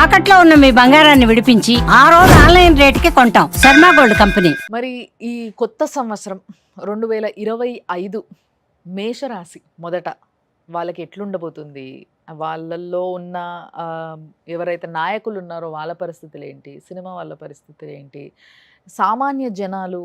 తాకట్లో ఉన్న మీ బంగారాన్ని విడిపించి ఆ రోజు ఆన్లైన్ రేటుకి కొంటాం. Sharma gold company. మరి ఈ కొత్త సంవత్సరం రెండు వేల ఇరవై ఐదు మేషరాశి మొదట వాళ్ళకి ఎట్లుండబోతుంది? వాళ్ళల్లో ఉన్న ఎవరైతే నాయకులు ఉన్నారో వాళ్ళ పరిస్థితులు ఏంటి? సినిమా వాళ్ళ పరిస్థితులు ఏంటి? సామాన్య జనాలు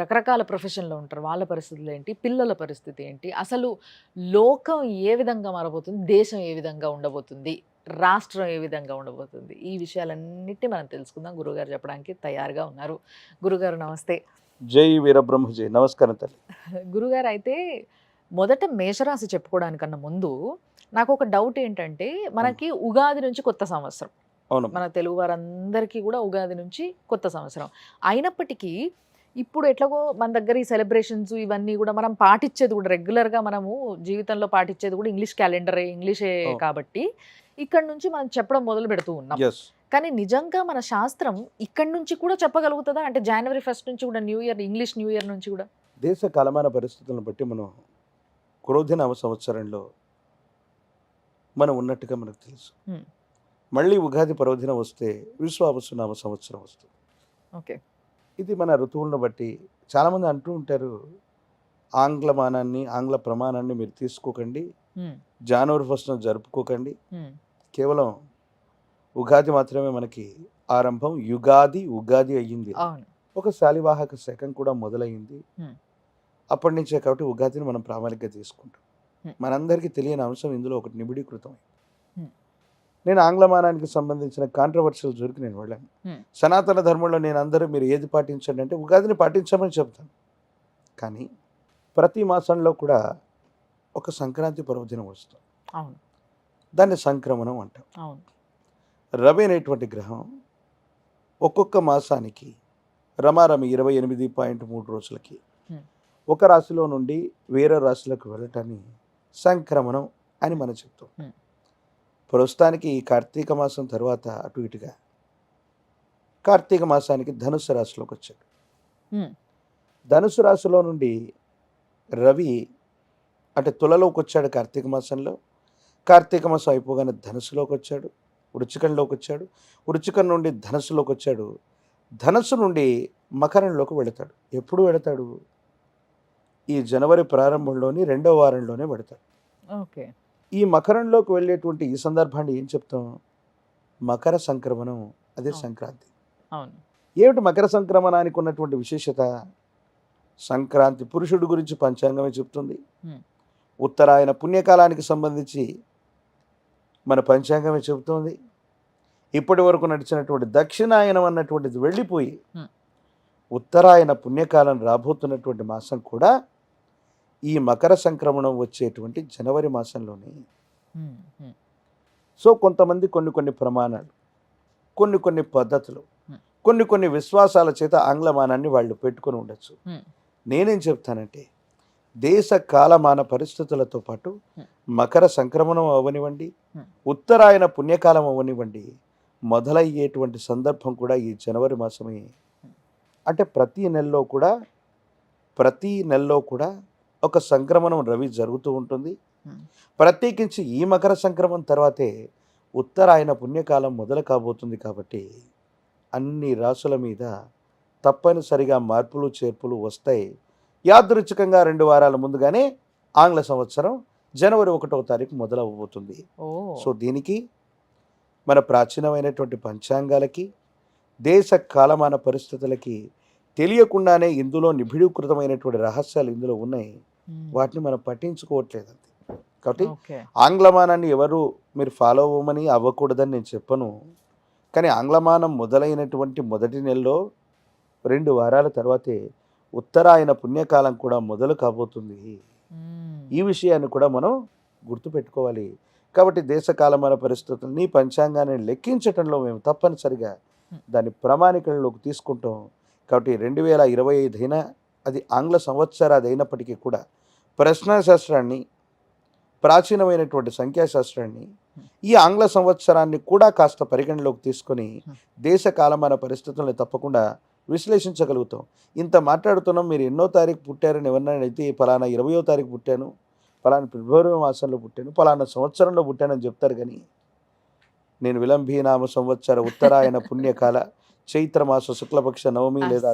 రకరకాల ప్రొఫెషన్లో ఉంటారు. వాళ్ళ పరిస్థితులు ఏంటి? పిల్లల పరిస్థితి ఏంటి? అసలు లోకం ఏ విధంగా మారబోతుంది? దేశం ఏ విధంగా ఉండబోతుంది? రాష్ట్రం ఏ విధంగా ఉండబోతుంది? ఈ విషయాలన్నిటి మనం తెలుసుకుందాం. గురుగారు చెప్పడానికి తయారుగా ఉన్నారు. గురుగారు నమస్తే. జై వీరబ్రహ్మ జై నమస్కారం తల్లి. గురుగారు అయితే మొదట మేషరాశి చెప్పుకోవడానికన్నా ముందు నాకు ఒక డౌట్ ఏంటంటే మనకి ఉగాది నుంచి కొత్త సంవత్సరం. అవును. మన తెలుగు వారందరికీ కూడా ఉగాది నుంచి కొత్త సంవత్సరం. అయినప్పటికీ ఇప్పుడు ఎట్లాగో మన దగ్గర ఈ సెలబ్రేషన్స్ ఇవన్నీ కూడా మనం పాటించేది కూడా రెగ్యులర్గా మనము జీవితంలో పాటించేది కూడా ఇంగ్లీష్ క్యాలెండరే ఇంగ్లీషే. కాబట్టి ఇక్కడ నుంచి మనం చెప్పడం మొదలు పెడుతూ ఉన్నాం. కానీ నిజంగా మన శాస్త్రం ఇక్కడ నుంచి కూడా చెప్పగలుగుతుందా? అంటే జనవరి ఫస్ట్ నుంచి కూడా new year English new year నుంచి కూడా? దేశ కాలమాన పరిస్థితులను బట్టి మనం క్రోధినామ సంవత్సరంలో మనం ఉన్నట్టుగా మనకు తెలుసు. మళ్ళీ ఉగాది పర్వదినం వస్తే విశ్వావసునామ సంవత్సరం వస్తుంది. ఓకే. ఇది మన ఋతువులను బట్టి చాలామంది అంటూ ఉంటారు ఆంగ్ల మానాన్ని ఆంగ్ల ప్రమాణాన్ని మీరు తీసుకోకండి. జనవరి ఫస్ట్న జరుపుకోకండి. కేవలం ఉగాది మాత్రమే మనకి ఆరంభం యుగాది ఉగాది అయ్యింది. ఒక శాలివాహక శకం కూడా మొదలైంది Hmm. అప్పటి నుంచే కాబట్టి ఉగాదిని మనం ప్రామాణికంగా తీసుకుంటాం. మనందరికీ తెలియని అంశం ఇందులో ఒకటి నిబిడీకృతం. నేను ఆంగ్లమానానికి సంబంధించిన కాంట్రవర్షియల్ జోలికి నేను వెళ్ళాను. సనాతన ధర్మంలో నేను అందరూ మీరు ఏది పాటించండి అంటే ఉగాదిని పాటించమని చెప్తాను. కానీ ప్రతి మాసంలో కూడా ఒక సంక్రాంతి పర్వదినం వస్తుంది. అవును. దాన్ని సంక్రమణం అంటాం రవి అనేటువంటి గ్రహం ఒక్కొక్క మాసానికి రమారమి ఇరవై ఎనిమిది పాయింట్ మూడు రోజులకి. ఒక రాశిలో నుండి వేరే రాశిలోకి వెళ్ళటాన్ని సంక్రమణం అని మనం చెప్తాం. ప్రస్తుతానికి ఈ కార్తీక మాసం తర్వాత అటు ఇటుగా కార్తీక మాసానికి ధనుసు రాశిలోకి వచ్చాడు. ధనుసు రాశిలో నుండి రవి అంటే తులలోకి వచ్చాడు కార్తీక మాసంలో కార్తీక మాసం అయిపోగానే ధనుసులోకి వచ్చాడు వృచ్చికంలోకి వచ్చాడు. వృచ్చికం నుండి ధనుసులోకి వచ్చాడు. ధనుసు నుండి మకరంలోకి వెళతాడు. ఎప్పుడు వెళతాడు? ఈ జనవరి ప్రారంభంలోని రెండో వారంలోనే వెళతాడు. ఓకే. ఈ మకరంలోకి వెళ్ళేటువంటి ఈ సందర్భాన్ని ఏం చెప్తాం? మకర సంక్రమణం అదే. సంక్రాంతి. అవును. ఏమిటి మకర సంక్రమణానికి ఉన్నటువంటి విశేషత? సంక్రాంతి పురుషుడు గురించి పంచాంగమే చెప్తుంది. ఉత్తరాయణ పుణ్యకాలానికి సంబంధించి మన పంచాంగమే చెబుతోంది ఇప్పటి వరకు నడిచినటువంటి దక్షిణాయనం అన్నటువంటిది వెళ్ళిపోయి. ఉత్తరాయణ పుణ్యకాలం రాబోతున్నటువంటి మాసం కూడా ఈ మకర సంక్రమణం వచ్చేటువంటి జనవరి మాసంలోనే సో కొంతమంది కొన్ని కొన్ని ప్రమాణాలు కొన్ని కొన్ని పద్ధతులు. కొన్ని కొన్ని విశ్వాసాల చేత ఆంగ్లమానాన్ని వాళ్ళు పెట్టుకొని ఉండొచ్చు. నేనేం చెప్తానంటే దేశ కాలమాన పరిస్థితులతో పాటు. మకర సంక్రమణం అవనివ్వండి. ఉత్తరాయణ పుణ్యకాలం అవనివ్వండి మొదలయ్యేటువంటి సందర్భం కూడా ఈ జనవరి మాసమే అంటే ప్రతి నెలలో కూడా ప్రతి నెలలో కూడా ఒక సంక్రమణం రవి జరుగుతూ ఉంటుంది. ప్రత్యేకించి ఈ మకర సంక్రమణం తర్వాతే ఉత్తరాయణ పుణ్యకాలం మొదలు కాబోతుంది కాబట్టి అన్ని రాసుల మీద తప్పనిసరిగా మార్పులు చేర్పులు వస్తాయి యాదృచ్ఛికంగా రెండు వారాల ముందుగానే ఆంగ్ల సంవత్సరం జనవరి ఒకటవ తారీఖు మొదలవబోతుంది సో దీనికి మన ప్రాచీనమైనటువంటి పంచాంగాలకి దేశ కాలమాన పరిస్థితులకి తెలియకుండానే ఇందులో నిబిడీకృతమైనటువంటి రహస్యాలు ఇందులో ఉన్నాయి. వాటిని మనం పట్టించుకోవట్లేదు అంతే కాబట్టి ఆంగ్లమానాన్ని ఎవరు మీరు ఫాలో అవ్వమని అవ్వకూడదని నేను చెప్పను. కానీ ఆంగ్లమానం మొదలైనటువంటి మొదటి నెలలో రెండు వారాల తర్వాతే ఉత్తరాయణ పుణ్యకాలం కూడా మొదలు కాబోతుంది. ఈ విషయాన్ని కూడా మనం గుర్తుపెట్టుకోవాలి. కాబట్టి దేశ కాలమాన పరిస్థితుల్ని పంచాంగాన్ని లెక్కించటంలో మేము తప్పనిసరిగా దాన్ని ప్రామాణికంలోకి తీసుకుంటాం. కాబట్టి రెండు వేల ఇరవై ఐదు అయినా అది ఆంగ్ల సంవత్సరాది అయినప్పటికీ కూడా ప్రశ్నాశాస్త్రాన్ని ప్రాచీనమైనటువంటి సంఖ్యాశాస్త్రాన్ని ఈ ఆంగ్ల సంవత్సరాన్ని కూడా కాస్త పరిగణలోకి తీసుకొని దేశ కాలమాన పరిస్థితుల్ని తప్పకుండా విశ్లేషించగలుగుతాం. ఇంత మాట్లాడుతున్నాం మీరు ఎన్నో తారీఖు పుట్టారని ఎవరినైనా అయితే ఫలానా ఇరవయో తారీఖు పుట్టాను ఫలానా ఫిబ్రవరి మాసంలో పుట్టాను ఫలానా సంవత్సరంలో పుట్టానని చెప్తారు కానీ నేను విలంబీనామ సంవత్సర ఉత్తరాయణ పుణ్యకాల చైత్రమాస శుక్లపక్ష నవమి లేదా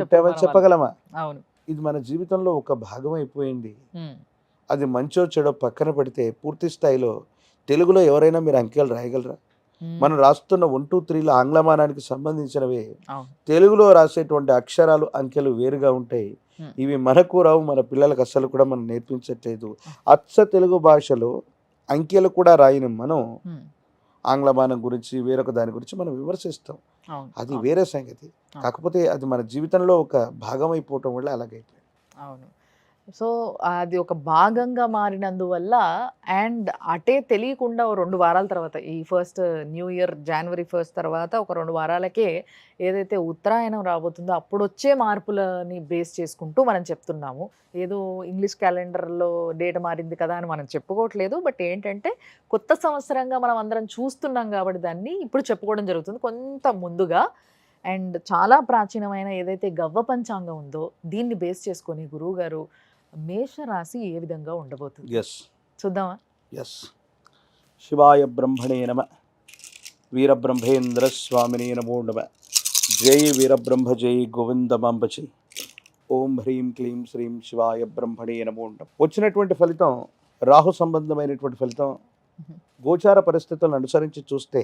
పుట్టామని చెప్పగలమా? ఇది మన జీవితంలో ఒక భాగం అయిపోయింది. అది మంచో చెడో పక్కన పెడితే పూర్తి స్థాయిలో తెలుగులో ఎవరైనా మీరు అంకెలు రాయగలరా? మనం రాస్తున్న వన్ టూ త్రీలో ఆంగ్లమానానికి సంబంధించినవే. తెలుగులో రాసేటువంటి అక్షరాలు అంకెలు వేరుగా ఉంటాయి. ఇవి మనకు రావు మన పిల్లలకు అస్సలు కూడా మనం నేర్పించట్లేదు. అచ్చ తెలుగు భాషలో అంకెలు కూడా రాయని మనం ఆంగ్లమానం గురించి వేరొక దాని గురించి మనం విమర్శిస్తాం. అది వేరే సంగతి. కాకపోతే అది మన జీవితంలో ఒక భాగం అయిపోవటం వల్ల అలాగైపోయింది. అవును. సో అది ఒక భాగంగా మారినందువల్ల అండ్ అటే తెలియకుండా రెండు వారాల తర్వాత ఈ ఫస్ట్ న్యూ ఇయర్ జనవరి ఫస్ట్ తర్వాత ఒక రెండు వారాలకే ఏదైతే ఉత్తరాయణం రాబోతుందో అప్పుడు వచ్చే మార్పులని బేస్ చేసుకుంటూ మనం చెప్తున్నాము. ఏదో ఇంగ్లీష్ క్యాలెండర్లో డేట్ మారింది కదా అని మనం చెప్పుకోవట్లేదు. బట్ ఏంటంటే కొత్త సంవత్సరంగా మనం అందరం చూస్తున్నాం కాబట్టి దాన్ని ఇప్పుడు చెప్పుకోవడం జరుగుతుంది కొంత ముందుగా. అండ్ చాలా ప్రాచీనమైన ఏదైతే గవ్వ పంచాంగం ఉందో దీన్ని బేస్ చేసుకొని గురువుగారు మేషరాశి ఏ విధంగా ఉండబోతుంది? ఎస్ చూద్దామా? ఎస్ శివాయ బ్రహ్మణే నమ. వీరబ్రహ్మేంద్ర స్వామినే నమో నమ. జై వీరబ్రహ్మ జై గోవిందమాంబచి ఓం హ్రీం క్లీం శ్రీం శివాయ బ్రహ్మణే నమో నమ. వచ్చినటువంటి ఫలితం రాహు సంబంధమైనటువంటి ఫలితం గోచార పరిస్థితులను అనుసరించి చూస్తే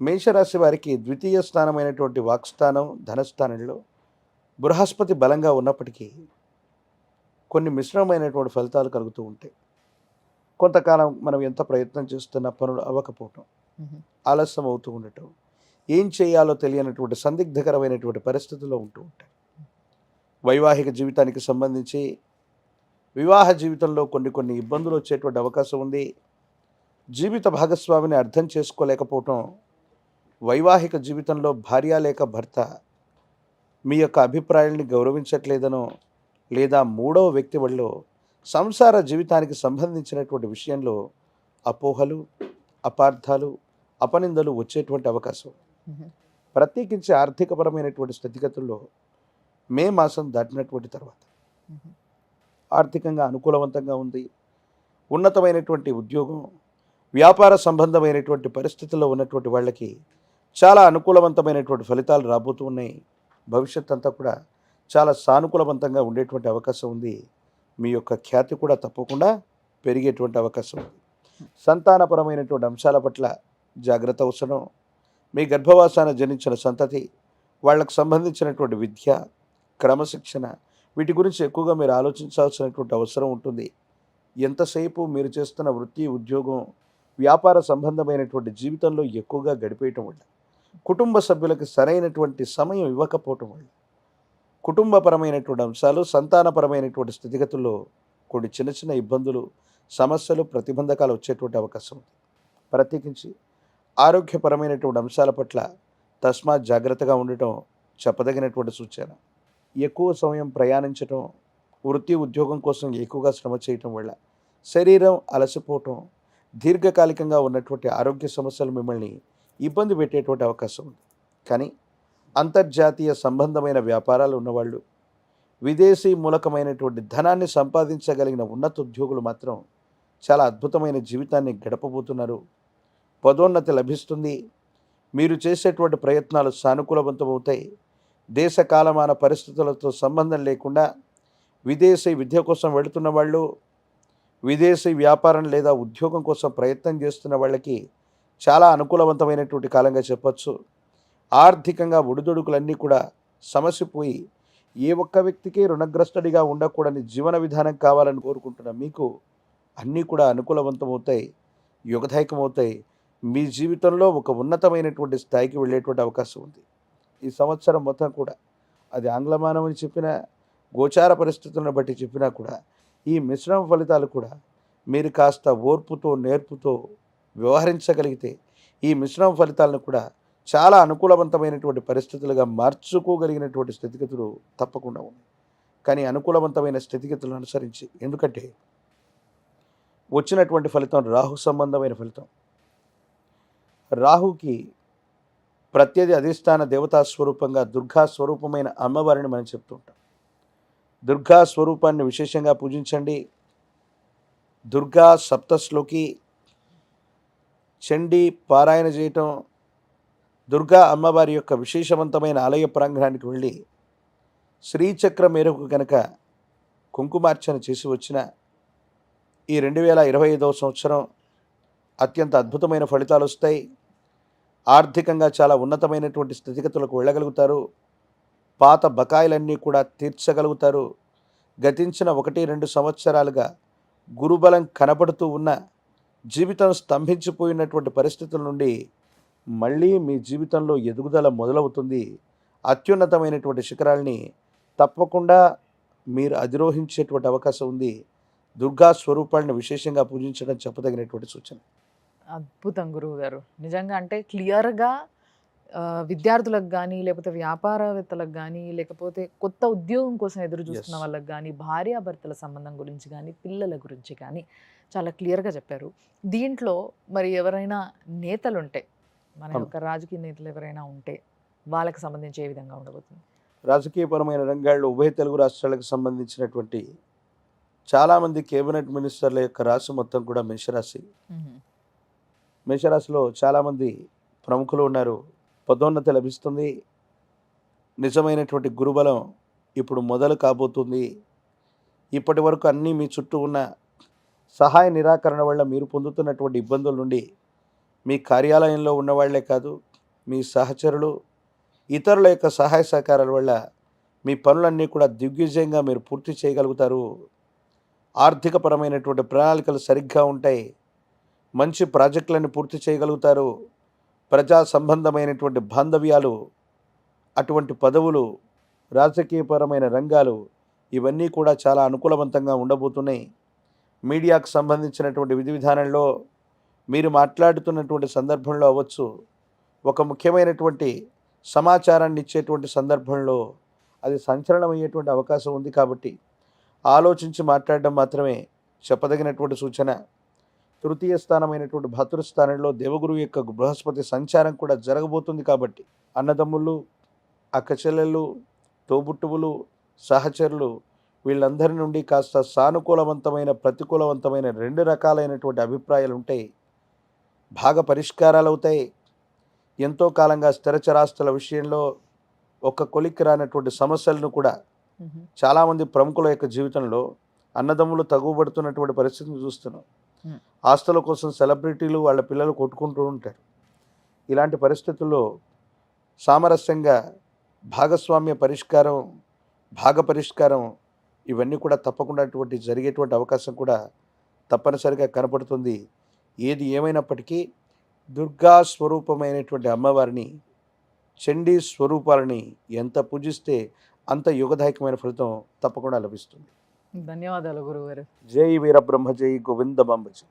మేషరాశి వారికి ద్వితీయ స్థానమైనటువంటి వాక్స్థానం ధనస్థానంలో బృహస్పతి బలంగా ఉన్నప్పటికీ కొన్ని మిశ్రమమైనటువంటి ఫలితాలు కలుగుతూ ఉంటాయి. కొంతకాలం మనం ఎంత ప్రయత్నం చేస్తున్న పనులు అవ్వకపోవటం ఆలస్యం అవుతూ ఉండటం ఏం చేయాలో తెలియనటువంటి సందిగ్ధకరమైనటువంటి పరిస్థితుల్లో ఉంటూ ఉంటాయి. వైవాహిక జీవితానికి సంబంధించి వివాహ జీవితంలో కొన్ని కొన్ని ఇబ్బందులు వచ్చేటువంటి అవకాశం ఉంది. జీవిత భాగస్వామిని అర్థం చేసుకోలేకపోవటం వైవాహిక జీవితంలో భార్య లేక భర్త మీ యొక్క అభిప్రాయాల్ని గౌరవించట్లేదనో లేదా మూడవ వ్యక్తి వల్ల సంసార జీవితానికి సంబంధించినటువంటి విషయంలో అపోహలు అపార్థాలు అపనిందలు వచ్చేటువంటి అవకాశం. ప్రత్యేకించి ఆర్థికపరమైనటువంటి స్థితిగతుల్లో మే మాసం దాటినటువంటి తర్వాత ఆర్థికంగా అనుకూలవంతంగా ఉంది. ఉన్నతమైనటువంటి ఉద్యోగం వ్యాపార సంబంధమైనటువంటి పరిస్థితుల్లో ఉన్నటువంటి వాళ్ళకి చాలా అనుకూలవంతమైనటువంటి ఫలితాలు రాబోతూ ఉన్నాయి. భవిష్యత్ అంతా కూడా చాలా సానుకూలవంతంగా ఉండేటువంటి అవకాశం ఉంది. మీ యొక్క ఖ్యాతి కూడా తప్పకుండా పెరిగేటువంటి అవకాశం ఉంది. సంతానపరమైనటువంటి అంశాల పట్ల జాగ్రత్త అవసరం. మీ గర్భవాసాన జనించిన సంతతి వాళ్ళకు సంబంధించినటువంటి విద్య క్రమశిక్షణ వీటి గురించి ఎక్కువగా మీరు ఆలోచించాల్సినటువంటి అవసరం ఉంటుంది. ఎంతసేపు మీరు చేస్తున్న వృత్తి ఉద్యోగం వ్యాపార సంబంధమైనటువంటి జీవితంలో ఎక్కువగా గడిపేయటం వల్ల కుటుంబ సభ్యులకు సరైనటువంటి సమయం ఇవ్వకపోవటం వల్ల కుటుంబపరమైనటువంటి అంశాలు సంతానపరమైనటువంటి స్థితిగతుల్లో కొన్ని చిన్న చిన్న ఇబ్బందులు సమస్యలు ప్రతిబంధకాలు వచ్చేటువంటి అవకాశం ఉంది. ప్రత్యేకించి ఆరోగ్యపరమైనటువంటి అంశాల పట్ల తస్మాత్ జాగ్రత్తగా ఉండటం చెప్పదగినటువంటి సూచన. ఎక్కువ సమయం ప్రయాణించటం వృత్తి ఉద్యోగం కోసం ఎక్కువగా శ్రమ చేయటం వల్ల శరీరం అలసిపోవటం దీర్ఘకాలికంగా ఉన్నటువంటి ఆరోగ్య సమస్యలు మిమ్మల్ని ఇబ్బంది పెట్టేటువంటి అవకాశం ఉంది. కానీ అంతర్జాతీయ సంబంధమైన వ్యాపారాలు ఉన్నవాళ్ళు విదేశీ మూలకమైనటువంటి ధనాన్ని సంపాదించగలిగిన ఉన్నత ఉద్యోగులు మాత్రం చాలా అద్భుతమైన జీవితాన్ని గడపబోతున్నారు. పదోన్నతి లభిస్తుంది. మీరు చేసేటువంటి ప్రయత్నాలు సానుకూలవంతమవుతాయి. దేశ కాలమాన పరిస్థితులతో సంబంధం లేకుండా విదేశీ విద్య కోసం వెళుతున్న వాళ్ళు విదేశీ వ్యాపారం లేదా ఉద్యోగం కోసం ప్రయత్నం చేస్తున్న వాళ్ళకి చాలా అనుకూలవంతమైనటువంటి కాలంగా చెప్పచ్చు. ఆర్థికంగా ఒడిదొడుకులన్నీ కూడా సమసిపోయి ఏ ఒక్క వ్యక్తికి రుణగ్రస్తుడిగా ఉండకూడని జీవన విధానం కావాలని కోరుకుంటున్న మీకు అన్నీ కూడా అనుకూలవంతమవుతాయి యుగదాయకమవుతాయి. మీ జీవితంలో ఒక ఉన్నతమైనటువంటి స్థాయికి వెళ్ళేటువంటి అవకాశం ఉంది. ఈ సంవత్సరం మొత్తం కూడా అది ఆంగ్లమానం అని చెప్పినా గోచార పరిస్థితులను బట్టి చెప్పినా కూడా ఈ మిశ్రమ ఫలితాలు కూడా మీరు కాస్త ఓర్పుతో నేర్పుతో వ్యవహరించగలిగితే ఈ మిశ్రమ ఫలితాలను కూడా చాలా అనుకూలవంతమైనటువంటి పరిస్థితులుగా మార్చుకోగలిగినటువంటి స్థితిగతులు తప్పకుండా ఉన్నాయి. కానీ అనుకూలవంతమైన స్థితిగతులను అనుసరించి ఎందుకంటే వచ్చినటువంటి ఫలితం రాహు సంబంధమైన ఫలితం. రాహుకి ప్రత్యేది అధిష్టాన దేవతా స్వరూపంగా దుర్గా స్వరూపమైన అమ్మవారిని మనం చెప్తుంటాం దుర్గా స్వరూపాన్ని విశేషంగా పూజించండి. దుర్గా సప్తశ్లోకి చండీ పారాయణ చేయటం దుర్గా అమ్మవారి యొక్క విశేషవంతమైన ఆలయ ప్రాంగణానికి వెళ్ళి శ్రీచక్ర మేరకు కనుక కుంకుమార్చన చేసి వచ్చిన ఈ రెండు వేల ఇరవై ఐదవ సంవత్సరం అత్యంత అద్భుతమైన ఫలితాలు వస్తాయి. ఆర్థికంగా చాలా ఉన్నతమైనటువంటి స్థితిగతులకు వెళ్ళగలుగుతారు. పాత బకాయిలన్నీ కూడా తీర్చగలుగుతారు. గతించిన ఒకటి రెండు సంవత్సరాలుగా గురుబలం కనపడుతూ ఉన్న జీవితం స్తంభించిపోయినటువంటి పరిస్థితుల నుండి మళ్ళీ మీ జీవితంలో ఎదుగుదల మొదలవుతుంది. అత్యున్నతమైనటువంటి శిఖరాల్ని తప్పకుండా మీరు అధిరోహించేటువంటి అవకాశం ఉంది. దుర్గా స్వరూపాలను విశేషంగా పూజించడం చెప్పదగినటువంటి సూచన. అద్భుతం గురువు గారు నిజంగా అంటే క్లియర్గా విద్యార్థులకు కానీ లేకపోతే వ్యాపారవేత్తలకు కానీ లేకపోతే కొత్త ఉద్యోగం కోసం ఎదురు చూస్తున్న. వాళ్ళకి కానీ భార్యాభర్తల సంబంధం గురించి కానీ పిల్లల గురించి కానీ చాలా క్లియర్గా చెప్పారు. దీంట్లో మరి ఎవరైనా నేతలు ఉంటే మన. యొక్క రాజకీయ నేతలు ఎవరైనా ఉంటే వాళ్ళకి సంబంధించి ఏ విధంగా ఉండబోతుంది? రాజకీయపరమైన రంగాల్లో ఉభయ తెలుగు రాష్ట్రాలకు సంబంధించినటువంటి చాలామంది కేబినెట్ మినిస్టర్ల యొక్క రాశి మొత్తం కూడా మేషరాశి. మేషరాశిలో చాలామంది ప్రముఖులు ఉన్నారు. పదోన్నతి లభిస్తుంది. నిజమైనటువంటి గురుబలం ఇప్పుడు మొదలు కాబోతుంది. ఇప్పటి వరకు అన్నీ మీ చుట్టూ ఉన్న సహాయ నిరాకరణ వల్ల మీరు పొందుతున్నటువంటి ఇబ్బందుల నుండి మీ కార్యాలయంలో ఉన్నవాళ్ళే కాదు మీ సహచరులు ఇతరుల యొక్క సహాయ సహకారాల వల్ల మీ పనులన్నీ కూడా దిగ్విజయంగా మీరు పూర్తి చేయగలుగుతారు. ఆర్థికపరమైనటువంటి ప్రణాళికలు సరిగ్గా ఉంటాయి. మంచి ప్రాజెక్టులను పూర్తి చేయగలుగుతారు. ప్రజా సంబంధమైనటువంటి బాంధవ్యాలు అటువంటి పదవులు రాజకీయపరమైన రంగాలు ఇవన్నీ కూడా చాలా అనుకూలవంతంగా ఉండబోతున్నాయి. మీడియాకు సంబంధించినటువంటి విధి విధానంలో మీరు మాట్లాడుతున్నటువంటి సందర్భంలో అవ్వచ్చు. ఒక ముఖ్యమైనటువంటి సమాచారాన్ని ఇచ్చేటువంటి సందర్భంలో అది సంచలనమయ్యేటువంటి అవకాశం ఉంది కాబట్టి ఆలోచించి మాట్లాడడం మాత్రమే చెప్పదగినటువంటి సూచన. తృతీయ స్థానమైనటువంటి భద్రస్థానంలో దేవగురు యొక్క బృహస్పతి సంచారం కూడా జరగబోతుంది కాబట్టి అన్నదమ్ములు అక్కచెల్లెలు తోబుట్టువులు సహచరులు వీళ్ళందరి నుండి కాస్త సానుకూలవంతమైన ప్రతికూలవంతమైన రెండు రకాలైనటువంటి అభిప్రాయాలు ఉంటాయి బాగా పరిష్కారాలు అవుతాయి ఎంతో కాలంగా స్థిరచరాస్తుల విషయంలో ఒక కొలిక్కి రానటువంటి సమస్యలను కూడా చాలామంది ప్రముఖుల యొక్క జీవితంలో అన్నదమ్ములు తగువబడుతున్నటువంటి పరిస్థితిని చూస్తున్నాం. ఆస్తుల కోసం సెలబ్రిటీలు వాళ్ళ పిల్లలు కొట్టుకుంటూ ఉంటారు. ఇలాంటి పరిస్థితుల్లో సామరస్యంగా భాగస్వామ్య పరిష్కారం భాగ పరిష్కారం ఇవన్నీ కూడా తప్పకుండా జరిగేటువంటి అవకాశం కూడా తప్పనిసరిగా కనపడుతుంది. ఏది ఏమైనప్పటికీ దుర్గా స్వరూపమైనటువంటి అమ్మవారిని చండీ స్వరూపాలని ఎంత పూజిస్తే అంత యుగదాయకమైన ఫలితం తప్పకుండా లభిస్తుంది. ధన్యవాదాలు గురువు గారు జై వీరబ్రహ్మ జై గోవింద బాంబజీ